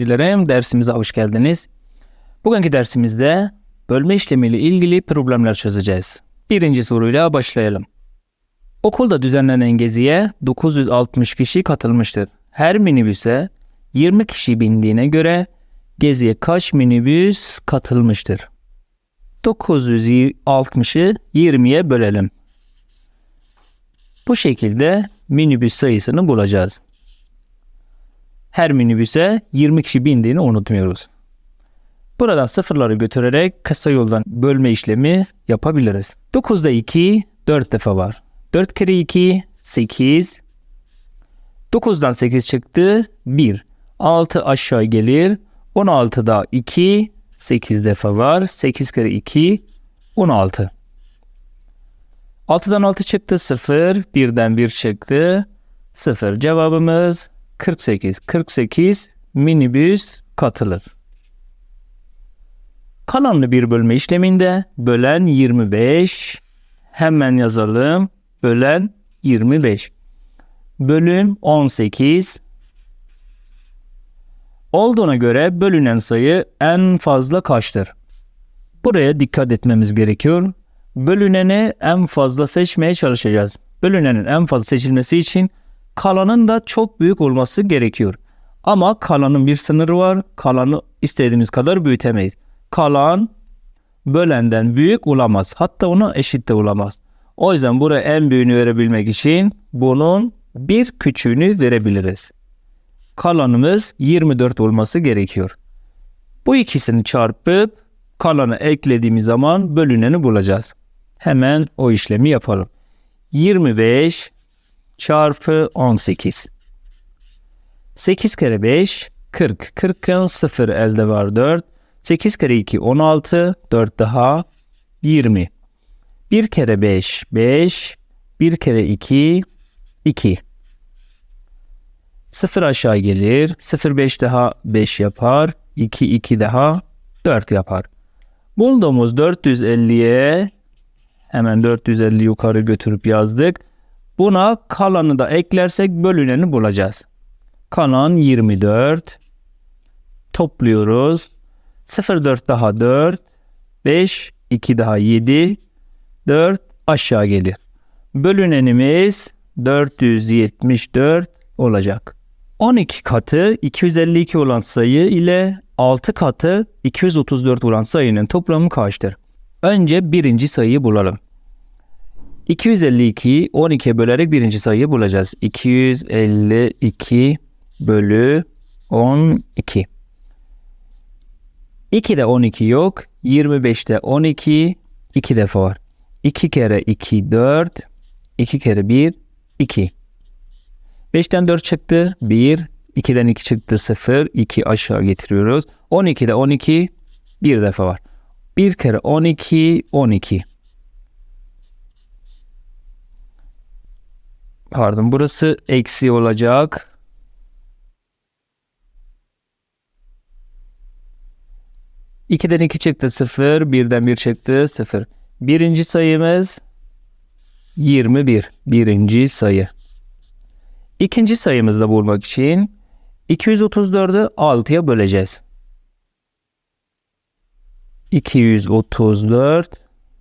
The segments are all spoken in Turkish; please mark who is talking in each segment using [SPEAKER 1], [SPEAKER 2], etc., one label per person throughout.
[SPEAKER 1] Dilerim dersimize hoş geldiniz. Bugünkü dersimizde bölme işlemiyle ilgili problemler çözeceğiz. Birinci soruyla başlayalım. Okulda düzenlenen geziye 960 kişi katılmıştır. Her minibüse 20 kişi bindiğine göre geziye kaç minibüs katılmıştır? 960'ı 20'ye bölelim. Bu şekilde minibüs sayısını bulacağız. Her minibüse 20 kişi bindiğini unutmuyoruz. Buradan sıfırları götürerek kısa yoldan bölme işlemi yapabiliriz. 9'da 2 4 defa var. 4 kere 2 8. 9'dan 8 çıktı 1. 6 aşağı gelir. 16'da 2 8 defa var. 8 kere 2 16. 6'dan 6 çıktı 0. 1'den 1 çıktı 0. Cevabımız 48. 48 minibüs katılır. Kalanlı bir bölme işleminde bölen 25. Hemen yazalım. Bölen 25. Bölüm 18. Olduğuna göre bölünen sayı en fazla kaçtır? Buraya dikkat etmemiz gerekiyor. Bölüneni en fazla seçmeye çalışacağız. Bölünenin en fazla seçilmesi için kalanın da çok büyük olması gerekiyor. Ama kalanın bir sınırı var. Kalanı istediğimiz kadar büyütemeyiz. Kalan bölenden büyük olamaz. Hatta ona eşit de olamaz. O yüzden buraya en büyüğünü verebilmek için bunun bir küçüğünü verebiliriz. Kalanımız 24 olması gerekiyor. Bu ikisini çarpıp kalanı eklediğimiz zaman bölüneni bulacağız. Hemen o işlemi yapalım. 25 çarpı 18. 8 kere 5 40. 40'ın 0 elde var 4. 8 kere 2 16. 4 daha 20. 1 kere 5 5. 1 kere 2 2. 0 aşağı gelir. 0 5 daha 5 yapar. 2 2 daha 4 yapar. Bulduğumuz 450'ye hemen 450 yukarı götürüp yazdık. Buna kalanı da eklersek bölüneni bulacağız. Kalan 24. Topluyoruz. 0 4 daha 4. 5 2 daha 7. 4 aşağı gelir. Bölünenimiz 474 olacak. 12 katı 252 olan sayı ile 6 katı 234 olan sayının toplamı kaçtır? Önce birinci sayıyı bulalım. 252'yi 12'ye bölerek birinci sayıyı bulacağız. 252 bölü 12. 2'de 12 yok. 25'te 12 2 defa var. 2 kere 2 4. 2 kere 1 2. 5'ten 4 çıktı 1. 2'den 2 çıktı 0. 2 aşağı getiriyoruz. 12'de 12 bir defa var. 1 kere 12 12. Pardon burası eksi olacak. İkiden iki çıktı sıfır, birden bir çıktı sıfır. Birinci sayımız 21. Birinci sayı. İkinci sayımızda bulmak için 234'ü 6'ya böleceğiz. 234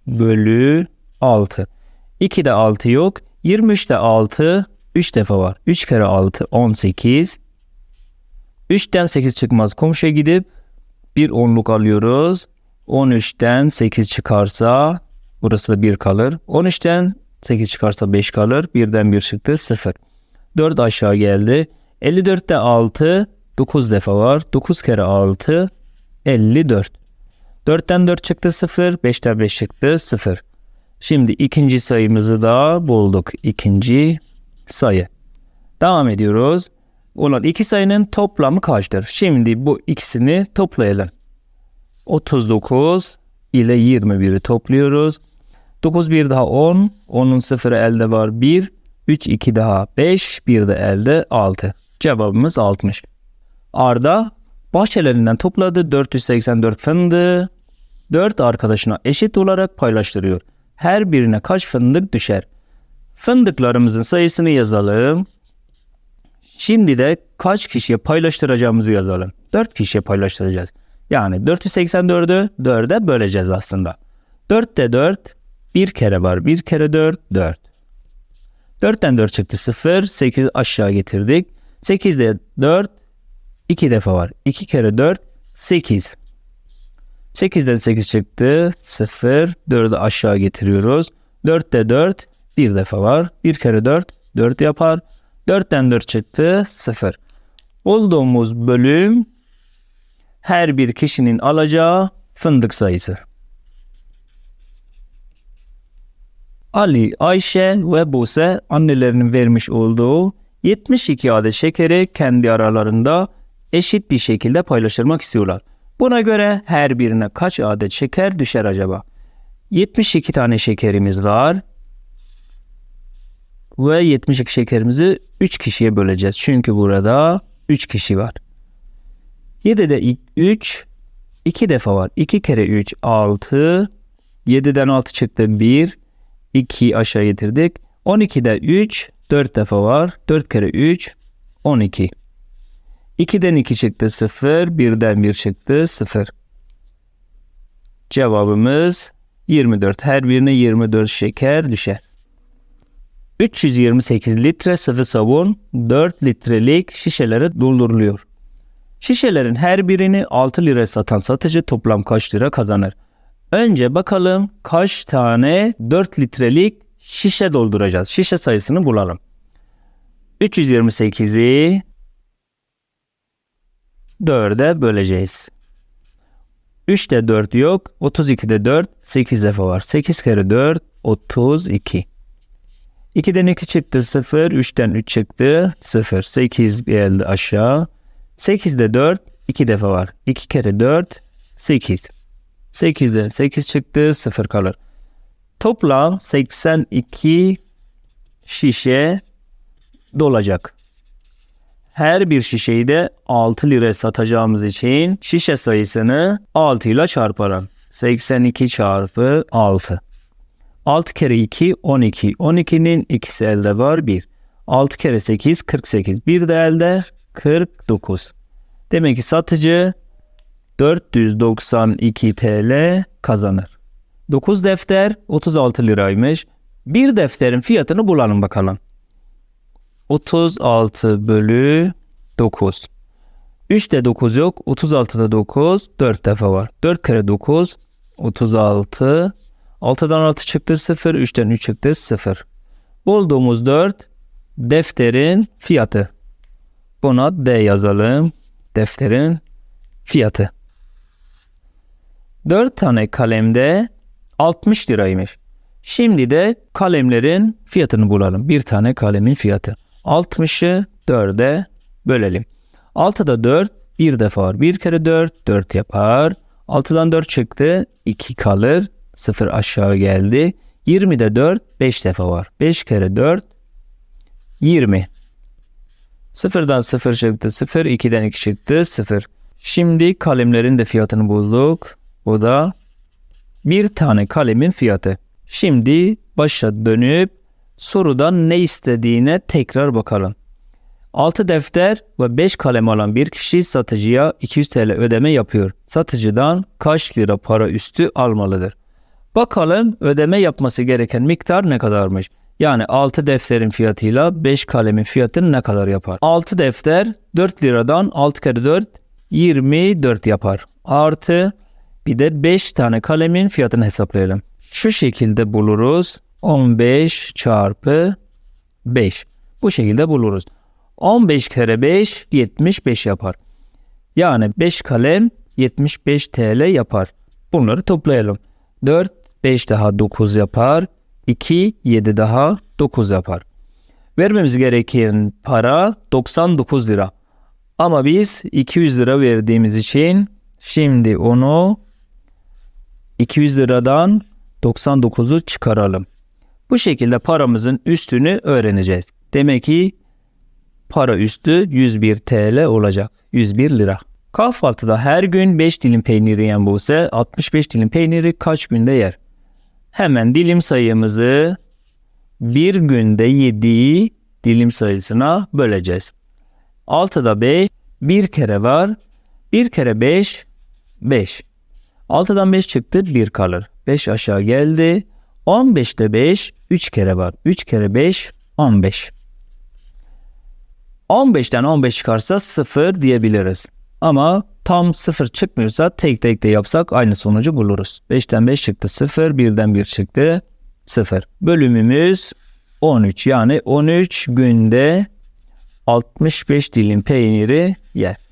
[SPEAKER 1] bölü 6. 2'de 6 yok. 23'te 6 3 defa var. 3 kere 6 18. 3'ten 8 çıkmaz. Komşuya gidip bir onluk alıyoruz. 13'ten 8 çıkarsa burası da 1 kalır. 13'ten 8 çıkarsa 5 kalır. 1'den 1 çıktı 0. 4 aşağı geldi. 54'te 6 9 defa var. 9 kere 6 54. 4'ten 4 çıktı 0. 5'ten 5 çıktı 0. Şimdi ikinci sayımızı da bulduk. İkinci sayı. Devam ediyoruz. Olan iki sayının toplamı kaçtır? Şimdi bu ikisini toplayalım. 39 ile 21'i topluyoruz. 9 bir daha 10. 10'un sıfırı elde var 1. 3 2 daha 5. 1 de elde 6. Cevabımız 60. Arda bahçelerinden topladığı 484 fındığı 4 arkadaşına eşit olarak paylaştırıyor. Her birine kaç fındık düşer? Fındıklarımızın sayısını yazalım. Şimdi de kaç kişiye paylaştıracağımızı yazalım. 4 kişiye paylaştıracağız. Yani 484'ü 4'e böleceğiz aslında. 4'te 4 bir kere var. 1 kere 4 4. 4'ten 4 çıktı 0. 8 aşağı getirdik. 8'de 4 2 defa var. 2 kere 4 8. 8'den 8 çıktı 0. 4'ü aşağı getiriyoruz. 4'te 4 bir defa var. 1 kere 4 4 yapar. 4'ten 4 çıktı 0. Bulduğumuz bölüm her bir kişinin alacağı fındık sayısı. Ali, Ayşe ve Buse annelerinin vermiş olduğu 72 adet şekeri kendi aralarında eşit bir şekilde paylaştırmak istiyorlar. Buna göre her birine kaç adet şeker düşer acaba? 72 tane şekerimiz var. Ve 72 şekerimizi 3 kişiye böleceğiz. Çünkü burada 3 kişi var. 7'de 3 2 defa var. 2 kere 3 6. 7'den 6 çıktı 1. 2 aşağı getirdik. 12'de 3 4 defa var. 4 kere 3 12. 2'den 2 çıktı 0. 1'den 1 çıktı 0. Cevabımız 24. Her birine 24 şeker düşer. 328 litre sıvı sabun 4 litrelik şişelere dolduruluyor. Şişelerin her birini 6 lira satan satıcı toplam kaç lira kazanır? Önce bakalım kaç tane 4 litrelik şişe dolduracağız. Şişe sayısını bulalım. 328'i 4'e böleceğiz. 3'te 4 yok. 32'de 4 8 defa var. 8 kere 4 32. 2'den 2 çıktı 0. 3'ten 3 çıktı 0. 8 geldi aşağı. 8'de 4 2 defa var. 2 kere 4 8. 8'den 8 çıktı 0 kalır. Toplam 82 şişe dolacak. Her bir şişeyi de 6 lira satacağımız için şişe sayısını 6 ile çarparım. 82 çarpı 6. 6 kere 2 12. 12'nin ikisi elde var 1. 6 kere 8 48. Bir de elde 49. Demek ki satıcı 492 TL kazanır. 9 defter 36 liraymış. Bir defterin fiyatını bulalım bakalım. 36 bölü 9. 3'te 9 yok. 36'da 9. 4 defa var. 4 kere 9. 36. 6'dan 6 çıktı 0. 3'ten 3 çıktı 0. Bulduğumuz 4 defterin fiyatı. Buna D yazalım. Defterin fiyatı. 4 tane kalemde 60 liraymış. Şimdi de kalemlerin fiyatını bulalım. Bir tane kalemin fiyatı. 60'ı 4'e bölelim. 6'da 4 bir defa var. 1 kere 4 4 yapar. 6'dan 4 çıktı 2 kalır. 0 aşağı geldi. 20'de 4 5 defa var. 5 kere 4 20. 0'dan 0 çıktı 0. 2'den 2 çıktı 0. Şimdi kalemlerin de fiyatını bulduk. Bu da bir tane kalemin fiyatı. Şimdi başa dönüp sorudan ne istediğine tekrar bakalım. 6 defter ve 5 kalem alan bir kişi satıcıya 200 TL ödeme yapıyor. Satıcıdan kaç lira para üstü almalıdır? Bakalım ödeme yapması gereken miktar ne kadarmış? Yani 6 defterin fiyatıyla 5 kalemin fiyatını ne kadar yapar? 6 defter 4 liradan 6 kere 4 24 yapar. Artı bir de 5 tane kalemin fiyatını hesaplayalım. Şu şekilde buluruz. 15 çarpı 5. Bu şekilde buluruz. 15 kere 5 75 yapar. Yani 5 kalem 75 TL yapar. Bunları toplayalım. 4 5 daha 9 yapar. 2 7 daha 9 yapar. Vermemiz gereken para 99 lira. Ama biz 200 lira verdiğimiz için şimdi onu 200 liradan 99'u çıkaralım. Bu şekilde paramızın üstünü öğreneceğiz. Demek ki para üstü 101 TL olacak. 101 lira. Kahvaltıda her gün 5 dilim peynir yiyen Buse 65 dilim peyniri kaç günde yer? Hemen dilim sayımızı bir günde yediği dilim sayısına böleceğiz. 6'da 5 bir kere var. 1 kere 5 5. 6'dan 5 çıktı 1 kalır. 5 aşağı geldi. 15'te 5 3 kere var. 3 kere 5 15. 15'ten 15 çıkarsa 0 diyebiliriz. Ama tam 0 çıkmıyorsa tek tek de yapsak aynı sonucu buluruz. 5'ten 5 çıktı 0, 1'den 1 çıktı 0. Bölümümüz 13 yani 13 günde 65 dilim peyniri yer.